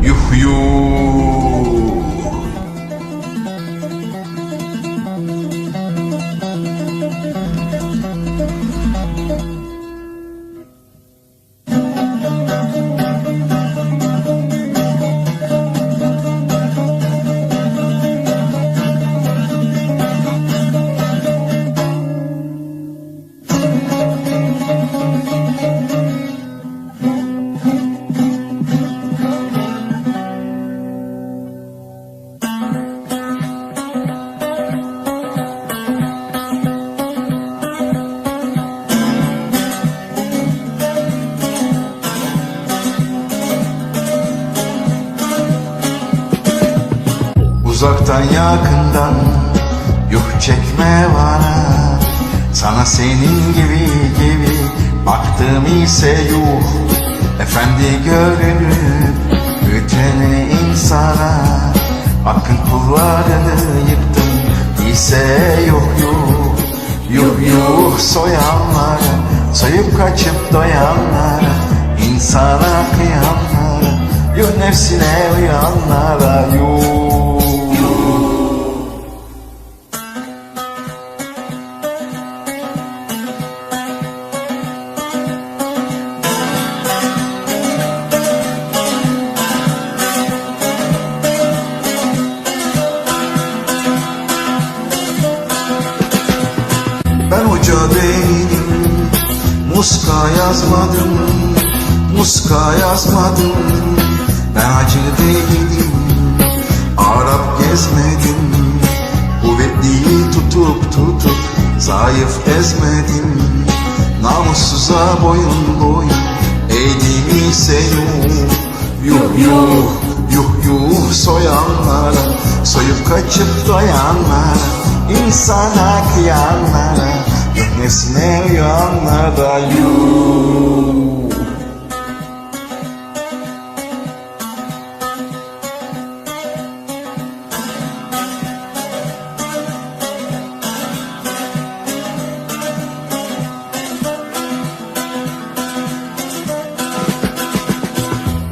yuh Uzaktan yakından yuh çekme bana. Sana senin gibi gibi baktım ise yuh. Efendi görünüp bütünü insana. Hakkın kullarını yıktım ise yuh yuh. Yuh yuh soyanlara Soyup kaçıp doyanlara insana kıyanlara Yuh nefsine uyanlara yuh Değilim Muska yazmadım Muska yazmadım. Hacı değilim Arap gezmedim. Kuvvetliyi tutup tutup Zayıf ezmedim. Namussuza boyun boyun Eğdim ise yuh. Yuh yuh yuh yuh soyanlara Soyup kaçıp doyanlara insana kıyanlara Nefsine uyanlara yuh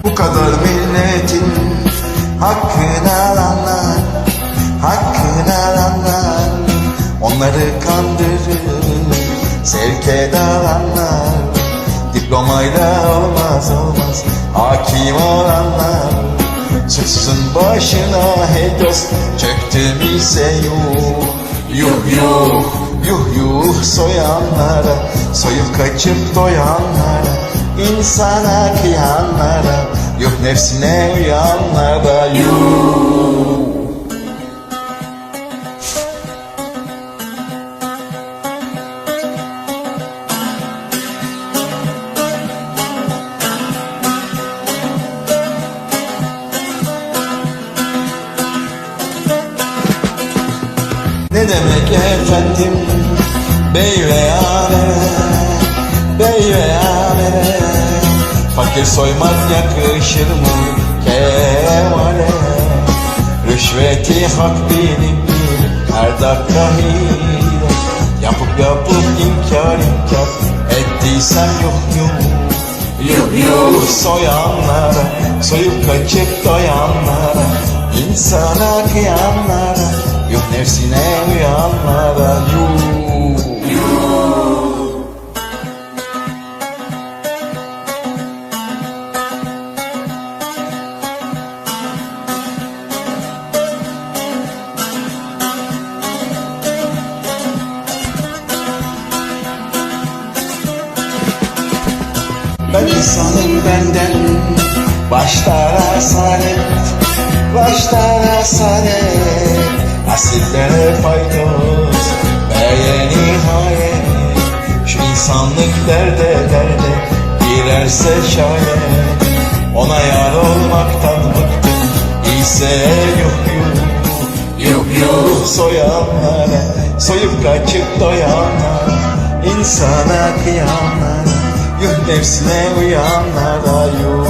Bu kadar milletin hakkını alanlar Hakkını alanlar Onları kandırır Sevk edenler Diplomayla olmaz olmaz. Hakim olanlar Suçsuzun başına hey dost. Çöktüm ise yuh Yuh yuh Yuh yuh soyanlara. Soyup kaçıp doyanlara insana kıyanlara. Yuh nefsine uyanlara. Yuh efendim. Bey ve ale Bey ve ale Fakir soymak yakışır mı kemale Rüşveti hak bilip bilip her dakika hile. Yapıp yapıp inkar inkar ettiysem yok yok. Yuh yuh soyanlara Soyup kaçıp doyanlara insana kıyanlara nefsine uyanlara Yuh. Ben insanım benden. Başlara saadet Başlara saadet Asillere faydos Beye nihayet Şu insanlık derde derde Girerse şayet Ona yar olmaktan bıktım. İse yuh yuh Yuh yuh soyanlara Soyup kaçıp doyanlara insana kıyanlara Yuh nefsine uyanlara yuh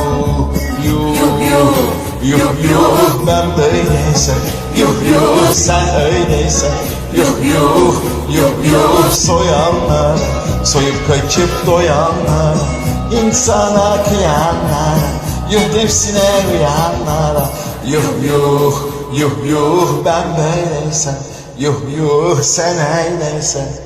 yuh yuh yuh yuh Ben böyleysem yuh yuh sen öyleysen yuh yuh yuh yuh Soyanlara soyup kaçıp doyanlara insana kıyanlara Yuh nefsine uyanlara Yuh yuh yuh yuh ben böyleysem Yuh yuh sen eyleysen